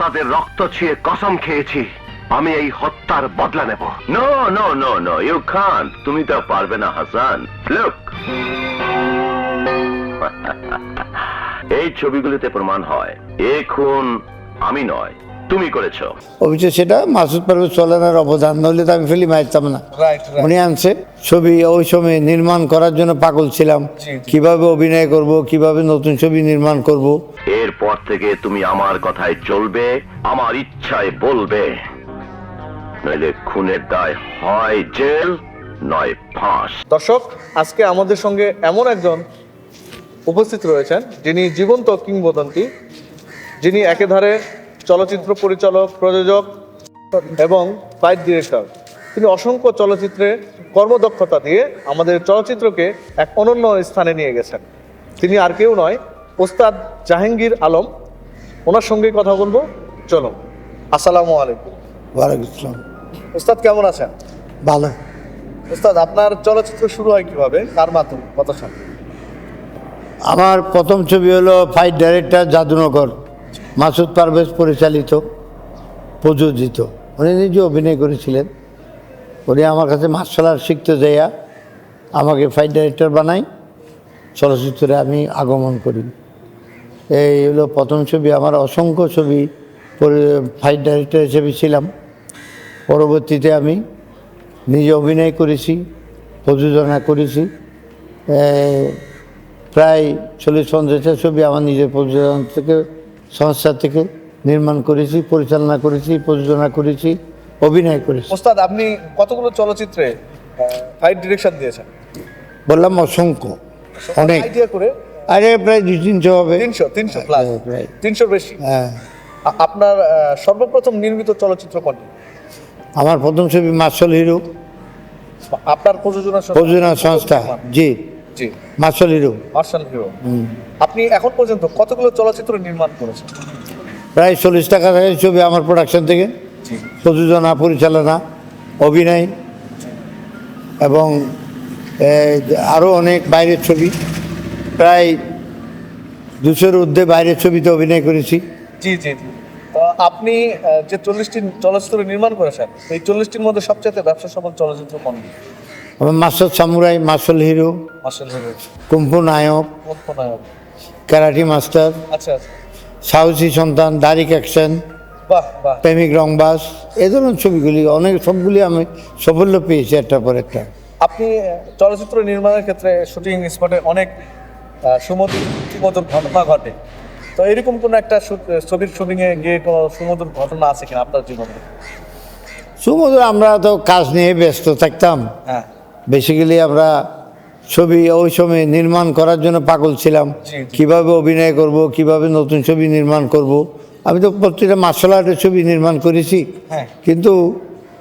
ওস্তাদের রক্ত ছুঁয়ে কসম খেয়েছি আমি এই হত্যার বদলা নেব। No no no no you Khan তুমি তো পারবে না হাসান। লুক এই ছবিগুলিতে প্রমাণ হয় এ খুন আমি নয় তুমি করেছ। অবশ্য সেটা মাসুদ পারভেজ চলানোর অবদান নইলে তো আমি ফেলি মারতাম না। উনি আনছে ছবি ওই সময় নির্মাণ করার জন্য পাগল ছিলাম। কীভাবে অভিনয় করব কীভাবে নতুন ছবি নির্মাণ করব? এরপর থেকে তুমি আমার কথায় চলবে, আমার ইচ্ছায় বলবে। নইলে খুনের দায় হয় জেল, নয় ফাঁস। দর্শক, আজকে আমাদের সঙ্গে এমন একজন উপস্থিত রয়েছেন, যিনি জীবন্ত কিংবদন্তি, যিনি একেধারে চলচ্চিত্র পরিচালক, প্রযোজক এবং ফাইট ডিরেক্টর তিনি অসংখ্য চলচ্চিত্রে কর্মদক্ষতা দিয়ে আমাদের চলচ্চিত্রকে এক অনন্য স্থানে নিয়ে গেছেন। তিনি আর কেউ নয় ওস্তাদ জাহাঙ্গীর আলম ওনার সঙ্গে কথা বলব। চলো আসসালামু আলাইকুম। ওয়ালাইকুম আসসালাম ওস্তাদ কেমন আছেন? ভালো। ওস্তাদ আপনার চলচ্চিত্র শুরু হয় কীভাবে? কার মাধ্যমে? কত সাল আমার প্রথম ছবি হলো ফাইট ডাইরেক্টর জাদুনগর মাসুদ পারভেজ পরিচালিত প্রযোজিত। উনি নিজে অভিনয় করেছিলেন। উনি আমার কাছে মার্শাল আর্ট শিখতে যাইয়া আমাকে ফাইট ডাইরেক্টর বানাই চলচ্চিত্রে আমি আগমন করি। এই হলো প্রথম ছবি আমার অসংখ্য ছবি ফাইট ডাইরেক্টর হিসেবে ছিলাম। পরবর্তীতে আমি নিজে অভিনয় করেছি প্রযোজনা করেছি। প্রায় চল্লিশ পঞ্চাশটা ছবি আমার নিজের প্রযোজনা থেকে সংস্থা থেকে নির্মাণ করেছি পরিচালনা করেছি প্রযোজনা করেছি অভিনয় করেছি। ওস্তাদ আপনি কতগুলো চলচ্চিত্রে ফাইট ডিরেকশন দিয়েছেন? বললাম অসংখ্য অনেক। আইডিয়া করে আরে প্রায় দুই তিনশো হবে। তিনশো তিনশো প্লাস হ্যাঁ, প্রায়। তিনশোর বেশি। হ্যাঁ। আপনার সর্বপ্রথম নির্মিত চলচ্চিত্র কোনটি? আমার প্রথম ছবি মার্শাল হিরো। আপনার প্রযোজনা প্রযোজনা সংস্থা জি। জি। Martial hero. Martial hero. আপনি এখন পর্যন্ত কতগুলো চলচ্চিত্র নির্মাণ করেছেন? প্রায় চল্লিশ টাকা ছবি আমার প্রোডাকশন থেকে। প্রযোজনা পরিচালনা অভিনয় এবং আরও অনেক বাইরের ছবি। প্রায় দুশোর ঊর্ধ্বে বাইরের ছবিতে অভিনয় করেছি। জি জি জি। তো আপনি যে চল্লিশটি চলচ্চিত্র নির্মাণ করেছেন এই চল্লিশটির মধ্যে সবচেয়ে ব্যবসা সফল চলচ্চিত্র কোনটি? আমার master samurai martial hero martial hero. Kung fu নায়ক নায়ক। ক্যারাটি মাস্টার আচ্ছা আচ্ছা। সাহসী সন্তান দারিক অ্যাকশন বাহ বাহ। প্রেমিক রংবাস এ ধরনের ছবিগুলি অনেক সবগুলি আমি সাফল্য পেয়েছি একটার পর একটা। আপনি চলচ্চিত্র নির্মাণের ক্ষেত্রে শুটিং স্পটে অনেক সুমধুর ঘটনা ঘটে। তো এরকম কোনো একটা ছবির শুটিংয়ে গিয়ে কোনো সুমধুর ঘটনা আছে কিনা আপনার জীবনে? সুমধুর আমরা তো কাজ নিয়ে ব্যস্ত থাকতাম। হ্যাঁ। বেসিক্যালি আমরা ছবি ওই সময় নির্মাণ করার জন্য পাগল ছিলাম। কীভাবে অভিনয় করব কীভাবে নতুন ছবি নির্মাণ করব। আমি তো প্রতিটা মার্শাল আর্টের ছবি নির্মাণ করেছি। হ্যাঁ। কিন্তু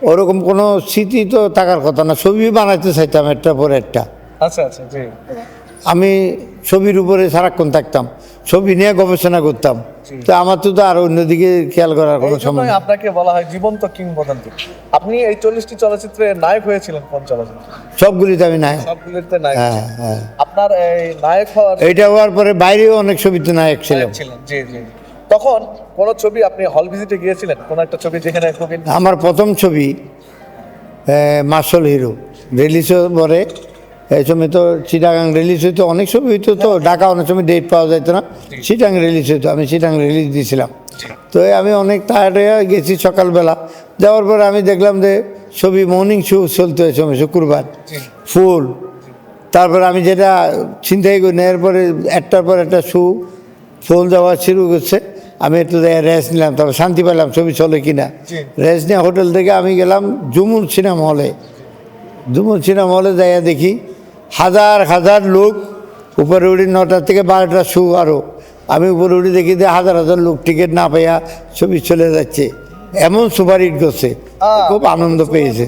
ওরকম কোনো স্মৃতি তো থাকার কথা না। ছবি বানাইতে চাইতাম একটা পর একটা। আচ্ছা আচ্ছা আমি ছবির উপরে সারাক্ষণ থাকতাম। ছবি নিয়ে গবেষণা করতাম। তো আমার তো আর অন্যদিকে খেয়াল করার কোনো সময় আপনাকে বলা হয় জীবন্ত কিংবদন্তি। আপনি এই চল্লিশটি চলচ্চিত্রে নায়ক হয়েছিলেন কোন চলচ্চিত্রে? সবগুলিতে আমি নাই সবগুলিতে নায়ক হ্যাঁ হ্যাঁ। আপনার এই নায়ক হওয়ার এইটা হওয়ার পরে বাইরেও অনেক ছবিতে নায়ক ছিলেন জি জি। তখন কোন ছবি আপনি হল ভিজিটে গিয়েছিলেন? কোন একটা ছবি যেখানে আমার প্রথম ছবি মার্শাল হিরো। রিলিজ পরে। এই সময় তো চিটাগাং রিলিজ হইতো অনেক ছবি হইতো তো ঢাকা অনেক সময় ডেট পাওয়া যেত না। চিটাং রিলিজ হইতো আমি চিটাং রিলিজ দিয়েছিলাম তো এই আমি অনেক টায়ার্ড হয়ে গেছি সকালবেলা। যাওয়ার পরে আমি দেখলাম যে ছবি মর্নিং শো চলতো ওই সময় শুক্রবার। ফুল তারপর আমি যেটা চিন্তাই করি না এরপরে একটার পর একটা শু ফোন দেওয়া শুরু করছে। আমি একটু রেস্ট নিলাম তারপর শান্তি পেলাম ছবি চলে কিনা। রেস্ট নিয়ে হোটেল থেকে আমি গেলাম জুমুর সিনেমা হলে জুমুর সিনেমা হলে যাইয়া দেখি হাজার হাজার লোক উপরে উঠি নটার থেকে বারোটা শু আরও আমি উপরে উঠে দেখি যে হাজার হাজার লোক টিকিট না পাইয়া ছবি চলে যাচ্ছে। এমন সুপারহিট করছে খুব আনন্দ পেয়েছে।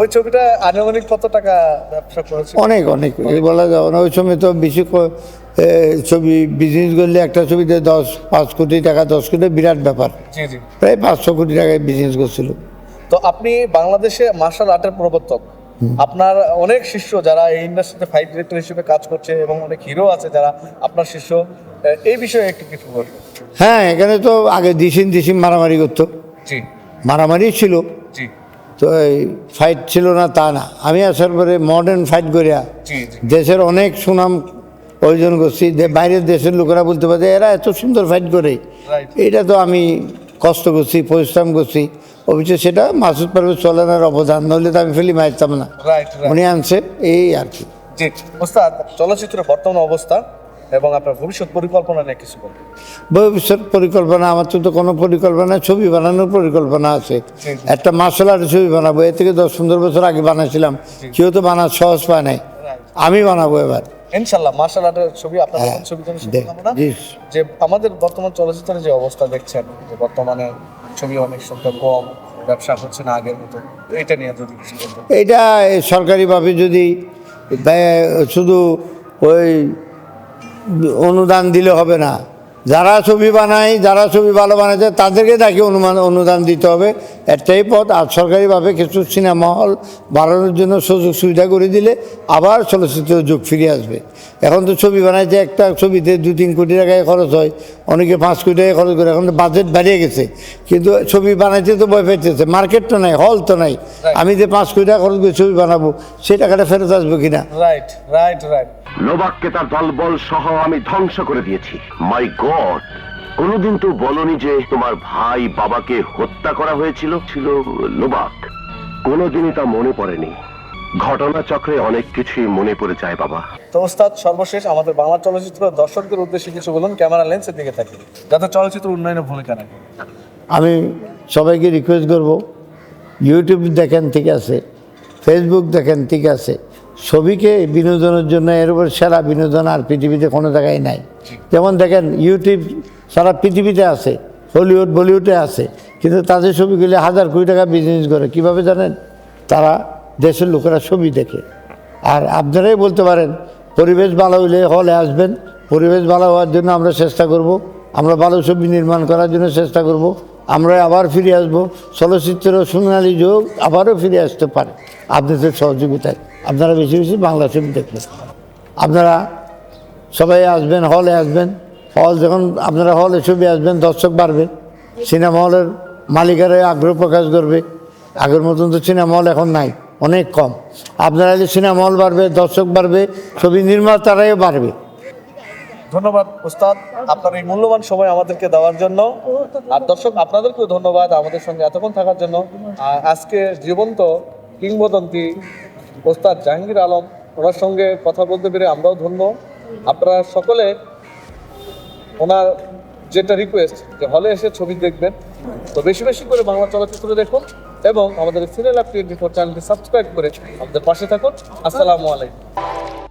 ওই ছবিটা আনুমানিক কত টাকা ব্যবসা করেছে? অনেক অনেক বলা যাবে না। ওই সময় তো বেশি ছবি বিজনেস করলে একটা ছবিতে দশ পাঁচ কোটি টাকা দশ কোটি বিরাট ব্যাপার। প্রায় পাঁচশো কোটি টাকায় বিজনেস করছিল। তো আপনি বাংলাদেশে মার্শাল আর্টের প্রবর্তক। আপনার অনেক শিষ্য যারা এই ইন্ডাস্ট্রিতে ফাইট ডিরেক্টর হিসেবে কাজ করছে এবং অনেক হিরো আছে যারা আপনার শিষ্য এই বিষয়ে একটু কিছু বলবেন। হ্যাঁ এখানে তো আগে দিশিন দিশিন মারামারি করতো। জি। মারামারি ছিল। জি। তো এই ফাইট ছিল না তা না। আমি আসার পরে মডার্ন ফাইট করিয়া দেশের অনেক সুনাম অর্জন করছি। দে- বাইরের দেশের লোকেরা বলতে পারে এরা এত সুন্দর ফাইট করে। এটা তো আমি কষ্ট করছি পরিশ্রম করছি। অবশ্য সেটা মাসুদ পারভেজ চলানোর অবদান নইলে তো আমি ফেলি মারতাম না। উনি আনছে এই আর কি। জি ওস্তাদ চলচ্চিত্রের বর্তমান অবস্থা এবং আপনার ভবিষ্যৎ পরিকল্পনা নিয়ে কিছু বলুন। ভবিষ্যৎ পরিকল্পনা আমার তো কোনো পরিকল্পনা ছবি বানানোর পরিকল্পনা আছে। একটা মার্শাল আর্টের ছবি বানাবো এর থেকে দশ পনেরো বছর আগে বানাইছিলাম কেউ তো বানার সহজ পায় নাই। আমি বানাবো এবার। ইনশাল্লাহ মার্শাল আর্টের ছবি আপনার হ্যাঁ, জি। যে আমাদের বর্তমান চলচ্চিত্রের যে অবস্থা দেখছেন যে বর্তমানে ছবি অনেক সংখ্যা কম, ব্যবসা হচ্ছে না আগের মতো। এটা নিয়ে যদি কিছু এই সরকারিভাবে যদি শুধু ওই অনুদান দিলে হবে না। যারা ছবি বানায় যারা ছবি ভালো বানাচ্ছে তাদেরকে তাকে অনুমান অনুদান দিতে হবে। একটাই পথ। আর সরকারিভাবে কিছু সিনেমা হল বাড়ানোর জন্য সুযোগ সুবিধা করে দিলে আবার চলচ্চিত্র যুগ ফিরে আসবে। এখন তো ছবি বানাইছে একটা ছবিতে দু তিন কোটি টাকায় খরচ হয় অনেকে পাঁচ কোটি টাকা খরচ করে এখন তো বাজেট বাড়িয়ে গেছে। কিন্তু ছবি বানাইতে তো ভয় পেতেছে মার্কেট তো নাই হল তো নাই। আমি যে পাঁচ কোটি টাকা খরচ করে ছবি বানাবো সেই টাকাটা ফেরত আসবে কিনা? রাইট রাইট রাইট লোবাককে তার দলবল সহ আমি ধ্বংস করে দিয়েছি। মাই গড কোনোদিন তো বলনি যে তোমার ভাই বাবাকে হত্যা করা হয়েছিল? ছিল লোবাক কোনোদিনই তা মনে পড়েনি। ঘটনাচক্রে অনেক কিছুই মনে পড়ে যায় বাবা। তো ওস্তাদ সর্বশেষ আমাদের বাংলা চলচ্চিত্র দর্শকদের উদ্দেশ্যে কিছু বলুন ক্যামেরা লেন্সের দিকে থাকি। যাতে চলচ্চিত্র উন্নয়নে ভূমিকা রাখে আমি সবাইকে রিকোয়েস্ট করব ইউটিউব দেখেন ঠিক আছে ফেসবুক দেখেন ঠিক আছে ছবিকে বিনোদনের জন্য এর উপর সেরা বিনোদন আর পৃথিবীতে কোনো জায়গায় নাই। যেমন দেখেন ইউটিউব সারা পৃথিবীতে আছে হলিউড বলিউডে আছে, কিন্তু তাদের ছবিগুলি হাজার কোটি টাকা বিজনেস করে। কীভাবে জানেন? তারা দেশের লোকেরা ছবি দেখে। আর আপনারাই বলতে পারেন, পরিবেশ ভালো হইলে হলে আসবেন। পরিবেশ ভালো হওয়ার জন্য আমরা চেষ্টা করব। আমরা ভালো ছবি নির্মাণ করার জন্য চেষ্টা করব। আমরা আবার ফিরে আসব। চলচ্চিত্র সোনালী যুগ আবারও ফিরে আসতে পারে। আপনাদের সহযোগিতায়। আপনারা বেশি বেশি বাংলা ছবি দেখবেন। আপনারা সবাই আসবেন হলে আসবেন। হল যখন আপনারা হলে ছবি আসবেন, দর্শক বাড়বে। সিনেমা হলের মালিকেরা আগ্রহ প্রকাশ করবে। আগের মতন তো সিনেমা হল এখন নাই, অনেক কম। আপনারা যে সিনেমা হল বাড়বে, দর্শক বাড়বে, ছবি নির্মাতারাও বাড়বে। ধন্যবাদ, ওস্তাদ। আপনার এই মূল্যবান সময় আমাদেরকে দেওয়ার জন্য। আর দর্শক, আপনাদেরকেও ধন্যবাদ আমাদের সঙ্গে এতক্ষণ থাকার জন্য। আজকে জীবন্ত কিংবদন্তি ওস্তাদ জাহাঙ্গীর আলম, ওনার সঙ্গে কথা বলতে পেরে আমরাও ধন্য। আপনারা সকলে ওনার যেটা রিকোয়েস্ট যে হলে এসে ছবি দেখবেন। তো বেশি বেশি করে বাংলা চলচ্চিত্র দেখুন এবং আমাদের সিরিয়াল টোয়েন্টি ফোর চ্যানেলটি সাবস্ক্রাইব করে আমাদের পাশে থাকুন। আসসালামু আলাইকুম।